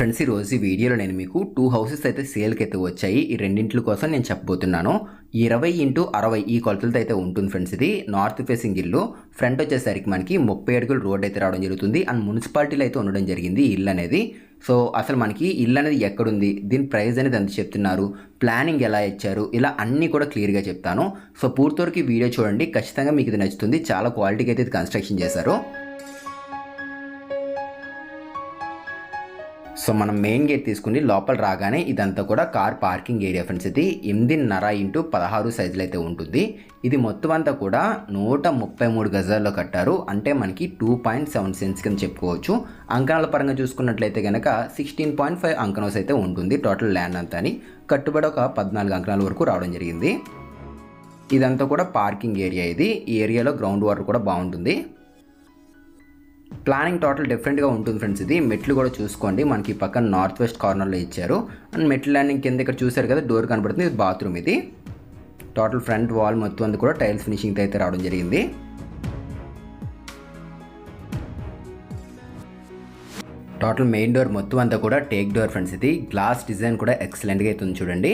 Friends ఈ రోజు ఈ వీడియోలో నేను మీకు టూ హౌసెస్ అయితే సేల్కి అయితే వచ్చాయి. ఈ రెండింటి కోసం నేను చెప్పబోతున్నాను. ఇరవై ఇంటూ అరవై ఈ కొలతలతో అయితే ఉంటుంది ఫ్రెండ్స్ ఇది. నార్త్ ఫేసింగ్ ఇల్లు. ఫ్రంట్ వచ్చేసరికి మనకి ముప్పై అడుగులు రోడ్ అయితే రావడం జరుగుతుంది. అండ్ మున్సిపాలిటీలో అయితే ఉండడం జరిగింది ఈ ఇల్లు అనేది. సో అసలు మనకి ఇల్లు అనేది ఎక్కడుంది? దీని ప్రైస్ అనేది ఎంత చెప్తున్నారు? ప్లానింగ్ ఎలా ఇచ్చారు? ఇలా అన్నీ కూడా క్లియర్గా చెప్తాను. సో పూర్తి వరకు వీడియో చూడండి. ఖచ్చితంగా మీకు ఇది నచ్చుతుంది. చాలా క్వాలిటీకి అయితే ఇది కన్స్ట్రక్షన్ చేశారు. సో మనం మెయిన్ గేట్ తీసుకుని లోపల రాగానే ఇదంతా కూడా కార్ పార్కింగ్ ఏరియా ఫ్రెండ్స్ ఇది ఎనిమిదిన్నర ఇంటూ పదహారు సైజులు అయితే ఉంటుంది. ఇది మొత్తం అంతా కూడా నూట ముప్పై మూడు గజాల్లో కట్టారు. అంటే మనకి టూ పాయింట్ సెవెన్ సెన్స్ కింద చెప్పుకోవచ్చు. అంకణాల పరంగా చూసుకున్నట్లయితే కనుక సిక్స్టీన్ పాయింట్ ఫైవ్ అంకణస్ అయితే ఉంటుంది. టోటల్ ల్యాండ్ అంతా అని కట్టుబడి ఒక పద్నాలుగు అంకణాల వరకు రావడం జరిగింది. ఇదంతా కూడా పార్కింగ్ ఏరియా ఇది. ఈ ఏరియాలో గ్రౌండ్ వాటర్ కూడా బాగుంటుంది. ప్లానింగ్ టోటల్ డిఫరెంట్గా ఉంటుంది ఫ్రెండ్స్ ఇది. మెట్లు కూడా చూసుకోండి. మనకి పక్కన నార్త్ వెస్ట్ కార్నర్లో ఇచ్చారు. అండ్ మెట్లు ల్యాండింగ్ కింద ఇక్కడ చూసారు కదా డోర్ కనబడుతుంది. ఇది బాత్రూమ్ ఇది. టోటల్ ఫ్రంట్ వాల్ మొత్తం అంతా కూడా టైల్స్ ఫినిషింగ్తో అయితే రావడం జరిగింది. టోటల్ మెయిన్ డోర్ మొత్తం అంతా కూడా టేక్ డోర్ ఫ్రెండ్స్ ఇది. గ్లాస్ డిజైన్ కూడా ఎక్సలెంట్గా అవుతుంది చూడండి.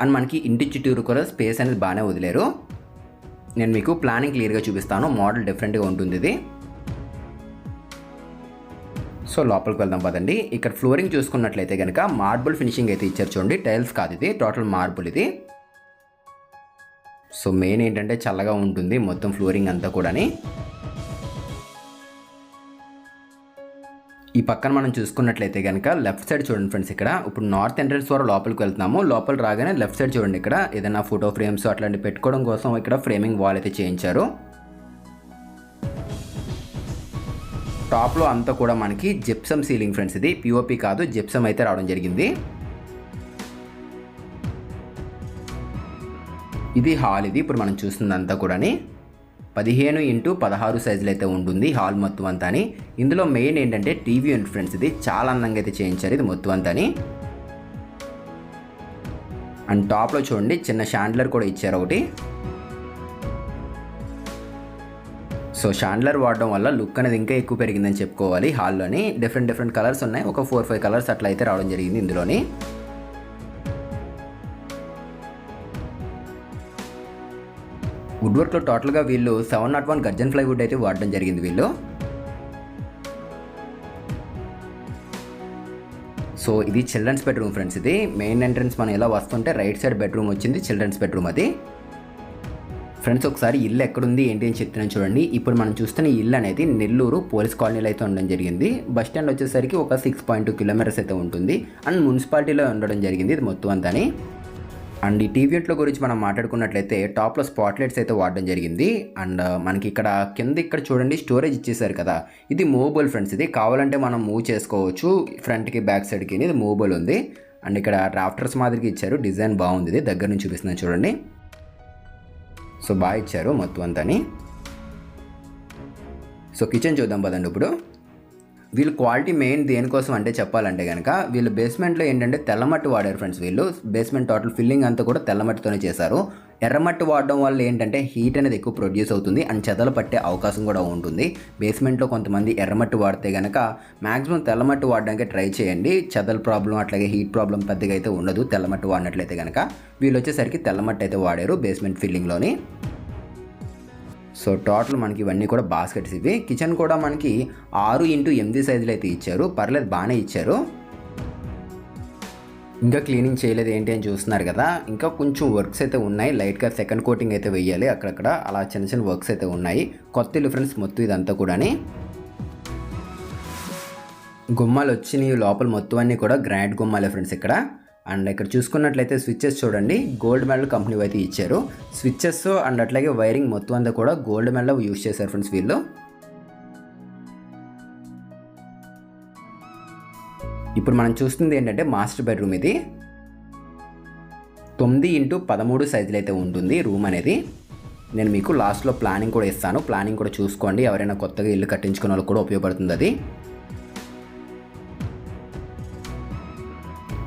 అండ్ మనకి ఇంటి చుట్టూరు కూడా స్పేస్ అనేది బాగానే వదిలేరు. నేను మీకు ప్లానింగ్ క్లియర్గా చూపిస్తాను. మోడల్ డిఫరెంట్గా ఉంటుంది ఇది. సో లోపలికి వెళ్దాం పదండి. ఇక్కడ ఫ్లోరింగ్ చూసుకున్నట్లయితే కనుక మార్బుల్ ఫినిషింగ్ అయితే ఇచ్చారు చూడండి. టైల్స్ కాదు ఇది టోటల్ మార్బుల్ ఇది. సో మెయిన్ ఏంటంటే చల్లగా ఉంటుంది మొత్తం ఫ్లోరింగ్ అంతా కూడాని. ఈ పక్కన మనం చూసుకున్నట్లయితే కనుక లెఫ్ట్ సైడ్ చూడండి ఫ్రెండ్స్ ఇక్కడ. ఇప్పుడు నార్త్ ఎంట్రన్స్ ద్వారా లోపలికి వెళ్తున్నాము. లోపల రాగానే లెఫ్ట్ సైడ్ చూడండి ఇక్కడ. ఏదైనా ఫోటో ఫ్రేమ్స్ అట్లాంటి పెట్టుకోవడం కోసం ఇక్కడ ఫ్రేమింగ్ వాల్ అయితే చేయించారు. టాప్లో అంతా కూడా మనకి జిప్సమ్ సీలింగ్ ఫ్రెండ్స్ ఇది. పిఓపి కాదు జిప్సమ్ అయితే రావడం జరిగింది. ఇది హాల్ ఇది. ఇప్పుడు మనం చూస్తుందంతా కూడాని పదిహేను ఇంటూ పదహారు సైజులు అయితే ఉంటుంది హాల్ మొత్తం అంతా అని ఇందులో మెయిన్ ఏంటంటే టీవీ యూనిట్ ఫ్రెండ్స్ ఇది. చాలా అందంగా అయితే చేయించారు ఇది మొత్తం అంతా అని అండ్ టాప్లో చూడండి చిన్న షాండ్లర్ కూడా ఇచ్చారు ఒకటి. సో షాండ్లర్ వాడడం వల్ల లుక్ అనేది ఇంకా ఎక్కువ పెరిగిందని చెప్పుకోవాలి. హాల్లోని డిఫరెంట్ డిఫరెంట్ కలర్స్ ఉన్నాయి. ఒక ఫోర్ ఫైవ్ కలర్స్ అట్లా అయితే రావడం జరిగింది ఇందులోని. వుడ్ వర్క్లో టోటల్గా వీళ్ళు seven naught one gurjan plywood అయితే వాడడం జరిగింది వీళ్ళు. సో ఇది చిల్డ్రన్స్ బెడ్రూమ్ ఫ్రెండ్స్ ఇది. మెయిన్ ఎంట్రన్స్ మనం ఎలా వస్తుంటే రైట్ సైడ్ బెడ్రూమ్ వచ్చింది చిల్డ్రన్స్ బెడ్రూమ్ అది. ఫ్రెండ్స్ ఒకసారి ఇల్లు ఎక్కడుంది ఏంటి అని చెప్తున్నాను చూడండి. ఇప్పుడు మనం చూస్తున్న ఇల్లు అనేది నెల్లూరు పోలీస్ కాలనీలో అయితే ఉండడం జరిగింది. బస్ స్టాండ్ వచ్చేసరికి ఒక సిక్స్ పాయింట్ టూ కిలోమీటర్స్ అయితే ఉంటుంది. అండ్ మున్సిపాలిటీలో ఉండడం జరిగింది ఇది మొత్తం అంతాని. అండ్ ఈ టీవీ గురించి మనం మాట్లాడుకున్నట్లయితే టాప్లో స్పాట్ లైట్స్ అయితే వాడడం జరిగింది. అండ్ మనకి ఇక్కడ కింద ఇక్కడ చూడండి స్టోరేజ్ ఇచ్చేసారు కదా. ఇది మూవబుల్ ఫ్రెండ్స్ ఇది కావాలంటే మనం మూవ్ చేసుకోవచ్చు. ఫ్రంట్కి బ్యాక్ సైడ్కి ఇది మూవబుల్ ఉంది. అండ్ ఇక్కడ రాఫ్టర్స్ మాదిరికి ఇచ్చారు. డిజైన్ బాగుంది ఇది. దగ్గర నుంచి చూపిస్తున్నాను చూడండి. సో బాగా ఇచ్చారు మొత్తం అంతాని సో కిచెన్ చూద్దాం పదండి ఇప్పుడు. వీళ్ళు క్వాలిటీ మెయిన్ దేనికోసం అంటే చెప్పాలంటే కనుక వీళ్ళు బేస్మెంట్లో ఏంటంటే తెల్లమట్టి వాడారు ఫ్రెండ్స్ వీళ్ళు. బేస్మెంట్ టోటల్ ఫిల్లింగ్ అంతా కూడా తెల్లమట్టితోనే చేశారు. ఎర్రమట్టి వాడడం వల్ల ఏంటంటే హీట్ అనేది ఎక్కువ ప్రొడ్యూస్ అవుతుంది అండ్ చెదలు పట్టే అవకాశం కూడా ఉంటుంది. బేస్మెంట్లో కొంతమంది ఎర్రమట్టి వాడితే కనుక మ్యాక్సిమం తెల్లమట్టి వాడడానికి ట్రై చేయండి. చెదల ప్రాబ్లం అట్లాగే హీట్ ప్రాబ్లం పెద్దగా అయితే ఉండదు. తెల్లమట్టి వాడినట్లయితే కనుక వీళ్ళు వచ్చేసరికి తెల్లమట్టి అయితే వాడారు బేస్మెంట్ ఫిల్లింగ్లోని సో టోటల్ మనకి ఇవన్నీ కూడా బాస్కెట్స్ ఇవి. కిచెన్ కూడా మనకి ఆరు ఇంటూ ఎనిమిది సైజులు అయితే ఇచ్చారు. పర్లేదు బాగానే ఇచ్చారు. ఇంకా క్లీనింగ్ చేయలేదు ఏంటి అని చూస్తున్నారు కదా. ఇంకా కొంచెం వర్క్స్ అయితే ఉన్నాయి. లైట్గా సెకండ్ కోటింగ్ అయితే వెయ్యాలి అక్కడక్కడ. అలా చిన్న చిన్న వర్క్స్ అయితే ఉన్నాయి. కొత్త ఇల్లు ఫ్రెండ్స్ మొత్తం ఇదంతా కూడాని. గుమ్మాలు వచ్చినాయి లోపల మొత్తం అన్నీ కూడా గ్రాండ్ గుమ్మాలే ఫ్రెండ్స్ ఇక్కడ. అండ్ ఇక్కడ చూసుకున్నట్లయితే స్విచ్చెస్ చూడండి. గోల్డ్ మెడల్ కంపెనీ అయితే ఇచ్చారు. స్విచ్చెస్ అండ్ అట్లాగే వైరింగ్ మొత్తం అంతా కూడా గోల్డ్ మెడల్ యూజ్ చేశారు ఫ్రెండ్స్ వీళ్ళు. ఇప్పుడు మనం చూస్తుంది ఏంటంటే మాస్టర్ బెడ్రూమ్ ఇది. తొమ్మిది ఇంటూ పదమూడు సైజులు అయితే ఉంటుంది రూమ్ అనేది. నేను మీకు లాస్ట్లో ప్లానింగ్ కూడా ఇస్తాను. ప్లానింగ్ కూడా చూసుకోండి. ఎవరైనా కొత్తగా ఇల్లు కట్టించుకునే వాళ్ళకి కూడా ఉపయోగపడుతుంది అది.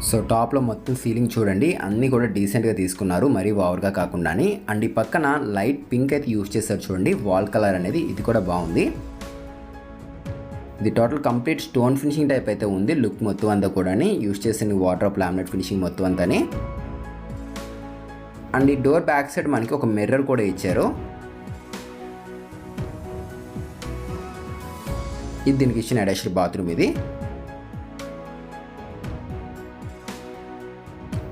సో టాప్లో మొత్తం సీలింగ్ చూడండి. అన్నీ కూడా డీసెంట్గా తీసుకున్నారు. మరీ ఓవర్గా కాకుండా అండ్ ఈ పక్కన లైట్ పింక్ అయితే యూస్ చేశారు చూడండి. వాల్ కలర్ అనేది ఇది కూడా బాగుంది. ఇది total complete stone finishing type అయితే ఉంది. లుక్ మొత్తం అంతా కూడా యూస్ చేసిన వాటర్ ప్లామ్లెట్ ఫినిషింగ్ మొత్తం అంతా అండ్ ఈ డోర్ బ్యాక్ సైడ్ మనకి ఒక మిర్రర్ కూడా ఇచ్చారు. ఇది దీనికి ఇచ్చిన అటాచ్డ్ బాత్రూమ్ ఇది.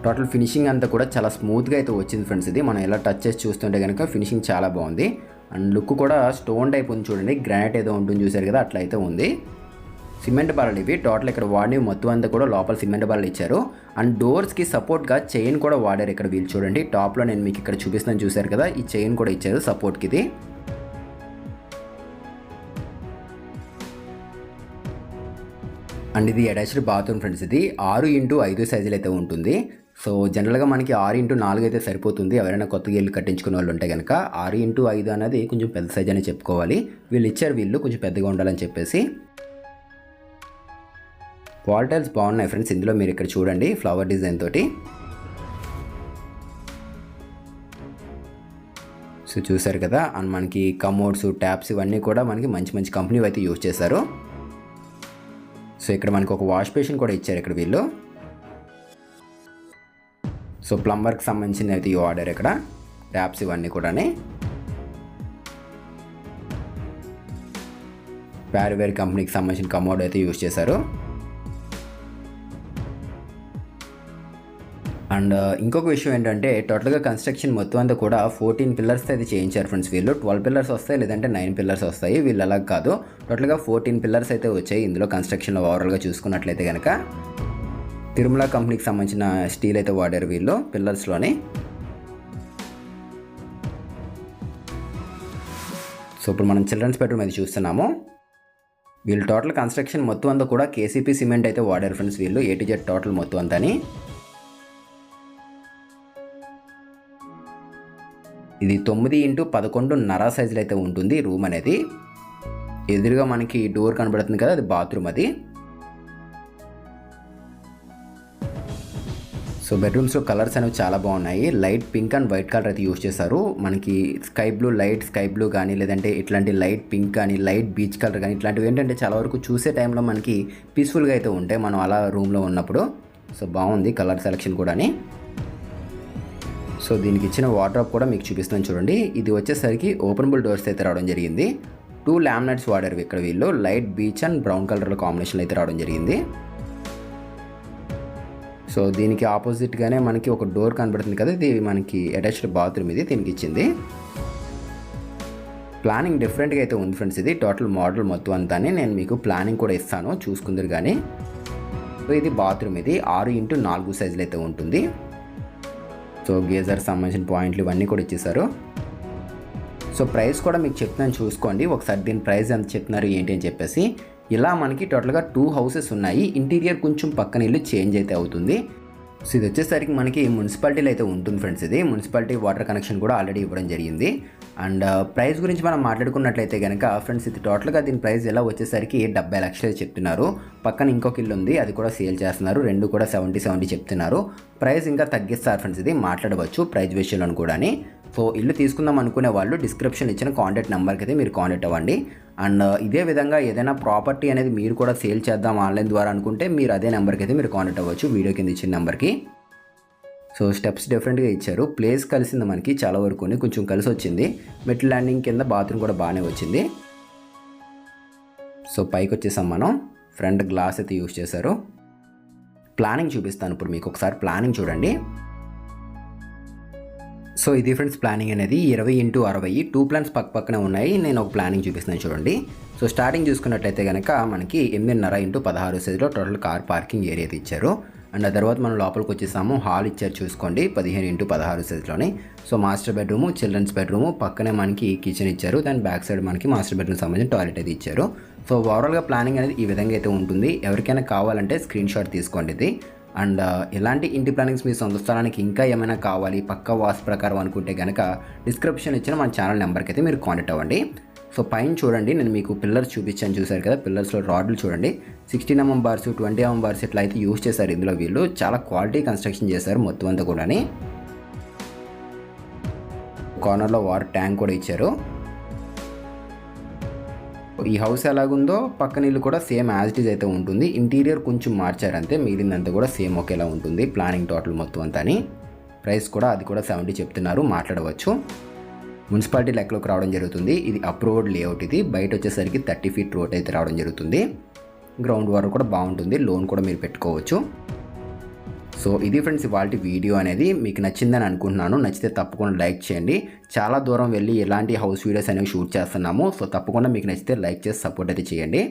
టోటల్ ఫినిషింగ్ అంతా కూడా చాలా స్మూత్గా అయితే వచ్చింది ఫ్రెండ్స్ ఇది. మనం ఎలా టచ్ చేసి చూస్తుంటే కనుక ఫినిషింగ్ చాలా బాగుంది. అండ్ లుక్ కూడా స్టోన్ టైప్ ఉంది చూడండి. గ్రానైట్ ఏదో ఉంటుంది చూసారు కదా అట్లా అయితే ఉంది. సిమెంట్ బాలలు ఇవి. టోటల్ ఇక్కడ వాడినవి మొత్తం అంతా కూడా లోపల సిమెంట్ బాలలు ఇచ్చారు. అండ్ డోర్స్కి సపోర్ట్గా చైన్ కూడా వాడారు ఇక్కడ వీళ్ళు చూడండి. టాప్లో నేను మీకు ఇక్కడ చూపిస్తున్నాను చూశారు కదా ఈ చైన్ కూడా ఇచ్చారు సపోర్ట్కి ఇది. అండ్ ఇది అటాచ్డ్ బాత్రూమ్ ఫ్రెండ్స్ ఇది. ఆరు ఇంటూ ఐదు సైజులు అయితే ఉంటుంది. సో జనరల్గా మనకి ఆరు ఇంటూ నాలుగు అయితే సరిపోతుంది. ఎవరైనా కొత్తగా ఇల్లు కట్టించుకునే వాళ్ళు ఉంటే కనుక ఆరు ఇంటూ ఐదు అనేది కొంచెం పెద్ద సైజ్ అని చెప్పుకోవాలి. వీళ్ళు ఇచ్చారు వీళ్ళు కొంచెం పెద్దగా ఉండాలని చెప్పేసి. వాల్ టైల్స్ బాగున్నాయి ఫ్రెండ్స్. ఇందులో మీరు ఇక్కడ చూడండి ఫ్లవర్ డిజైన్ తోటి. సో చూసారు కదా అండ్ మనకి కమోడ్స్ ట్యాప్స్ ఇవన్నీ కూడా మనకి మంచి మంచి కంపెనీ అయితే యూజ్ చేశారు. సో ఇక్కడ మనకి ఒక వాష్ బేసిన్ కూడా ఇచ్చారు ఇక్కడ వీళ్ళు. సో ప్లంబర్కి సంబంధించిన అయితే ఈ ఆర్డర్ ఇక్కడ. ట్యాప్స్ ఇవన్నీ కూడా ప్యారివేర్ కంపెనీకి సంబంధించిన కమోడ్ అయితే యూజ్ చేశారు. అండ్ ఇంకొక విషయం ఏంటంటే టోటల్గా కన్స్ట్రక్షన్ మొత్తం అంతా కూడా ఫోర్టీన్ పిల్లర్స్ అయితే చేయించారు ఫ్రెండ్స్ వీళ్ళు. ట్వెల్వ్ పిల్లర్స్ వస్తాయి లేదంటే నైన్ పిల్లర్స్ వస్తాయి. వీళ్ళు అలా కాదు. టోటల్గా ఫోర్టీన్ పిల్లర్స్ అయితే వచ్చాయి ఇందులో కన్స్ట్రక్షన్లో ఓవరాల్గా చూసుకున్నట్లయితే కనుక తిరుమల కంపెనీకి సంబంధించిన స్టీల్ అయితే వాడారు వీళ్ళు పిల్లర్స్లోని. సో ఇప్పుడు మనం చిల్డ్రన్స్ బెడ్రూమ్ అయితే చూస్తున్నాము. వీళ్ళు టోటల్ కన్స్ట్రక్షన్ మొత్తం అంతా కూడా కేసీపీ సిమెంట్ అయితే వాడారు ఫ్రెండ్స్ వీళ్ళు ఏ జెడ్ టోటల్ మొత్తం అంతాని. ఇది తొమ్మిది ఇంటూ పదకొండున్నర సైజులో అయితే ఉంటుంది రూమ్ అనేది. ఎదురుగా మనకి డోర్ కనబడుతుంది కదా అది బాత్రూమ్ అది. సో బెడ్రూమ్స్లో కలర్స్ అనేవి చాలా బాగున్నాయి. Light pink and white colour అయితే యూస్ చేశారు. మనకి sky blue light sky blue కానీ లేదంటే ఇట్లాంటి లైట్ పింక్ కానీ లైట్ బీచ్ కలర్ కానీ ఇట్లాంటివి ఏంటంటే చాలా వరకు చూసే టైంలో మనకి పీస్ఫుల్గా అయితే ఉంటాయి. మనం అలా రూమ్లో ఉన్నప్పుడు. సో బాగుంది కలర్ సెలెక్షన్ కూడాని. సో దీనికి ఇచ్చిన వాటర్ కూడా మీకు చూపిస్తాను చూడండి. ఇది వచ్చేసరికి ఓపెనబుల్ డోర్స్ అయితే రావడం జరిగింది. టూ ల్యామినెట్స్ వాడారు ఇక్కడ వీళ్ళు. Light beech and brown colour combination అయితే రావడం జరిగింది. సో దీనికి ఆపోజిట్గానే మనకి ఒక డోర్ కనబడుతుంది కదా ఇది మనకి అటాచ్డ్ బాత్రూమ్ ఇది దీనికి ఇచ్చింది. ప్లానింగ్ డిఫరెంట్గా అయితే ఉంది ఫ్రెండ్స్ ఇది టోటల్ మోడల్ మొత్తం అంతా నేను మీకు ప్లానింగ్ కూడా ఇస్తాను చూసుకుందరు కానీ సో ఇది బాత్రూమ్ ఇది ఆరు ఇంటూ నాలుగు సైజులు అయితే ఉంటుంది. సో గేజర్ సంబంధించిన పాయింట్లు ఇవన్నీ కూడా ఇచ్చేసారు సో ప్రైస్ కూడా మీకు చెప్తున్నాను చూసుకోండి ఒకసారి దీని ప్రైస్ ఎంత చెప్తున్నారు ఏంటి అని చెప్పేసి. ఇలా మనకి టోటల్గా టూ హౌసెస్ ఉన్నాయి. ఇంటీరియర్ కొంచెం పక్కన ఇల్లు చేంజ్ అయితే అవుతుంది. సో ఇది వచ్చేసరికి మనకి మున్సిపాలిటీలో అయితే ఉంటుంది ఫ్రెండ్స్ ఇది. మున్సిపాలిటీ వాటర్ కనెక్షన్ కూడా ఆల్రెడీ ఇవ్వడం జరిగింది. అండ్ ప్రైస్ గురించి మనం మాట్లాడుకున్నట్లయితే కనుక ఫ్రెండ్స్ ఇది టోటల్గా దీని ప్రైస్ ఎలా వచ్చేసరికి డెబ్బై లక్షలు చెప్తున్నారు. పక్కన ఇంకొక ఇల్లు ఉంది. అది కూడా సేల్ చేస్తున్నారు. రెండు కూడా సెవెంటీ సెవెంటీ చెప్తున్నారు. ప్రైస్ ఇంకా తగ్గిస్తారు ఫ్రెండ్స్ ఇది. మాట్లాడవచ్చు ప్రైస్ విషయంలో కూడా సో ఇల్లు తీసుకుందాం అనుకునే వాళ్ళు డిస్క్రిప్షన్ ఇచ్చిన కాంటాక్ట్ నెంబర్కి అయితే మీరు కాంటాక్ట్ అవ్వండి. అండ్ uh, ఇదే విధంగా ఏదైనా ప్రాపర్టీ అనేది మీరు కూడా సేల్ చేద్దాం ఆన్లైన్ ద్వారా అనుకుంటే మీరు అదే నెంబర్కి అయితే మీరు కాంటాక్ట్ అవ్వచ్చు వీడియో కింద ఇచ్చిన నెంబర్కి సో స్టెప్స్ డిఫరెంట్గా ఇచ్చారు. ప్లేస్ కలిసింది మనకి చాలా వరకు కొంచెం కలిసి వచ్చింది. మెట్ల ల్యాండింగ్ కింద బాత్రూమ్ కూడా బాగానే వచ్చింది. సో పైకి వచ్చేసాం మనం. ఫ్రంట్ గ్లాస్ అయితే యూస్ చేశారు. ప్లానింగ్ చూపిస్తాను ఇప్పుడు మీకు ఒకసారి. ప్లానింగ్ చూడండి. సో ఇది ఫ్రెండ్స్ ప్లానింగ్ అనేది ఇరవై ఇంటూ అరవై. టూ ప్లాన్స్ పక్క పక్కనే ఉన్నాయి. నేను ఒక ప్లానింగ్ చూపిస్తున్నాను చూడండి. సో స్టార్టింగ్ చూసుకున్నట్లయితే కనుక మనకి ఎనిమిదిన్నర ఇంటూ పదహారు సైజులో టోటల్ కార్ పార్కింగ్ ఏరియా ఇచ్చారు. అండ్ ఆ తర్వాత మనం లోపలికి వచ్చేసాము. హాల్ ఇచ్చారు చూసుకోండి. పదిహేను ఇంటూ పదహారు సైజులోనే. So master bedroom children's bedroom పక్కనే మనకి కిచెన్ ఇచ్చారు. దాని బ్యాక్ సైడ్ మనకి మాస్టర్ బెడ్రూమ్ సంబంధించిన టాయిలెట్ అయితే ఇచ్చారు. సో ఓవరాల్గా ప్లానింగ్ అనేది ఈ విధంగా అయితే ఉంటుంది. ఎవరికైనా కావాలంటే స్క్రీన్ షాట్ తీసుకోండి ఇది. అండ్ ఇలాంటి ఇంటి ప్లానింగ్స్ మీ సొంత స్థలానికి ఇంకా ఏమైనా కావాలి? పక్క వాస్ ప్రకారం అనుకుంటే కనుక డిస్క్రిప్షన్ ఇచ్చిన మన ఛానల్ నెంబర్కి అయితే మీరు కాంటాక్ట్ అవ్వండి. సో పైన చూడండి నేను మీకు పిల్లర్స్ చూపించాను చూశారు కదా పిల్లర్స్లో రాడ్లు చూడండి. Sixteen MM bars twenty MM bars ఇట్లా అయితే యూస్ చేశారు ఇందులో వీళ్ళు. చాలా క్వాలిటీ కన్స్ట్రక్షన్ చేశారు మొత్తం అంతా కూడాని. కార్నర్లో వాటర్ ట్యాంక్ కూడా ఇచ్చారు. ఈ హౌస్ ఎలాగుందో పక్కన ఇల్లు కూడా సేమ్ యాజ్ ఇట్ ఈజ్ అయితే ఉంటుంది. ఇంటీరియర్ కొంచెం మార్చారంతే మిగిలిందంతా కూడా సేమ్ ఒకేలా ఉంటుంది. ప్లానింగ్ టోటల్ మొత్తం అంతా అని ప్రైస్ కూడా అది కూడా సెవెంటీ చెప్తున్నారు మాట్లాడవచ్చు. మున్సిపాలిటీ లెక్కలోకి రావడం జరుగుతుంది. ఇది అప్రూవ్డ్ లేఅవుట్ ఇది. బయట వచ్చేసరికి థర్టీ ఫీట్ రోడ్ అయితే రావడం జరుగుతుంది. గ్రౌండ్ వాటర్ కూడా బాగుంటుంది. లోన్ కూడా మీరు పెట్టుకోవచ్చు. సో ఇది ఫ్రెండ్స్ ఇవాళ వీడియో అనేది మీకు నచ్చిందని అనుకుంటున్నాను. నచ్చితే తప్పకుండా లైక్ చేయండి. చాలా దూరం వెళ్ళి ఇలాంటి హౌస్ వీడియోస్ అనేవి షూట్ చేస్తున్నాము. సో తప్పకుండా మీకు నచ్చితే లైక్ చేసి సపోర్ట్ అయితే చేయండి.